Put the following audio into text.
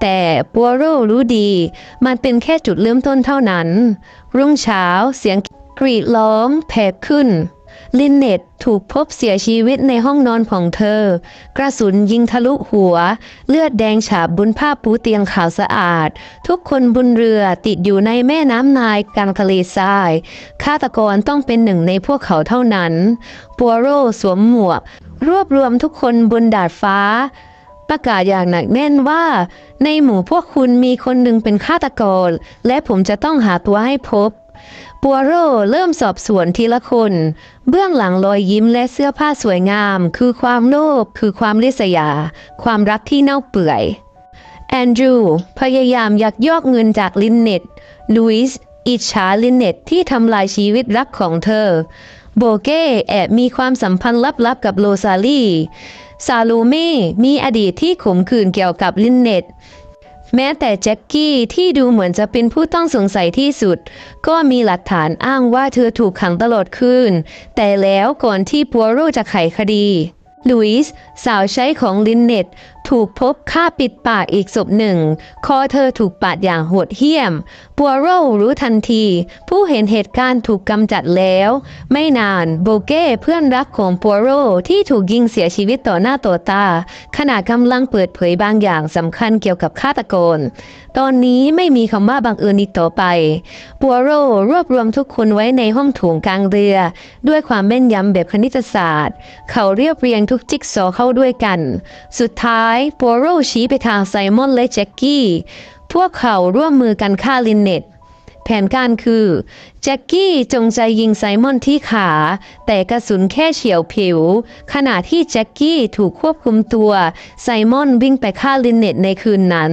แต่ปัวโรรู้ดี มันเป็นแค่จุดเริ่มต้นเท่านั้น รุ่งเช้าเสียงกรีดร้องแผ่ขึ้น ลินเนตถูกพบเสียชีวิตในห้องนอนของเธอ กระสุนยิงทะลุหัว เลือดแดงฉาบบนผ้าปูเตียงขาวสะอาด ทุกคนบนเรือติดอยู่ในแม่น้ำนายกลางทะเลทราย ฆาตกรต้องเป็นหนึ่งในพวกเขาเท่านั้น ปัวโรสวมหมวก รวบรวมทุกคนบนดาดฟ้า ประกาศอย่างหนักแน่นว่า ในหมู่พวกคุณมีคนหนึ่งเป็นฆาตกร และผมจะต้องหาตัวให้พบปัวโรเริ่มสอบสวนทีละคน เบื้องหลังรอยยิ้มและเสื้อผ้าสวยงาม คือความโลภคือความริษยา ความรักที่เน่าเปื่อย แอนดรูพยายามยักยอกเงินจากลินเน็ตลุยส์อิจฉาลินเน็ตที่ทำลายชีวิตรักของเธอ โบเก้แอบมีความสัมพันธ์ลับๆกับโรซาลี ซาลูเม่มีอดีตที่ขมขื่นเกี่ยวกับลินเนตแม้แต่แจ็คกี้ที่ดูเหมือนจะเป็นผู้ต้องสงสัยที่สุด ก็มีหลักฐานอ้างว่าเธอถูกขังตลอดคืน แต่แล้วก่อนที่ปัวโรจะไขคดีลุยส์สาวใช้ของลินเนต ถูกพบฆ่าปิดปากอีกศพหนึ่ง คอเธอถูกปาดอย่างโหดเหี้ยม ปัวโรรู้ทันที ผู้เห็นเหตุการณ์ถูกกำจัดแล้ว ไม่นานโบเก้เพื่อนรักของปัวโรที่ถูกยิงเสียชีวิตต่อหน้าต่อตา ขณะกำลังเปิดเผยบางอย่างสำคัญเกี่ยวกับฆาตกร ตอนนี้ไม่มีคำว่าบังเอิญอีกต่อไป ปัวโรรวบรวมทุกคนไว้ในห้องถงกลางเรือ ด้วยความแม่นยำแบบคณิตศาสตร์ เขาเรียบเรียงทุกจิ๊กซอเข้าด้วยกัน สุดท้ายปัวโรชี้ไปทางไซมอนและแจ็กกี้ พวกเขาร่วมมือกันฆ่าลินเน็ต แผนการคือ แจ็กกี้จงใจยิงไซมอนที่ขา แต่กระสุนแค่เฉียวผิว ขณะที่แจ็กกี้ถูกควบคุมตัว ไซมอนวิ่งไปฆ่าลินเน็ตในคืนนั้น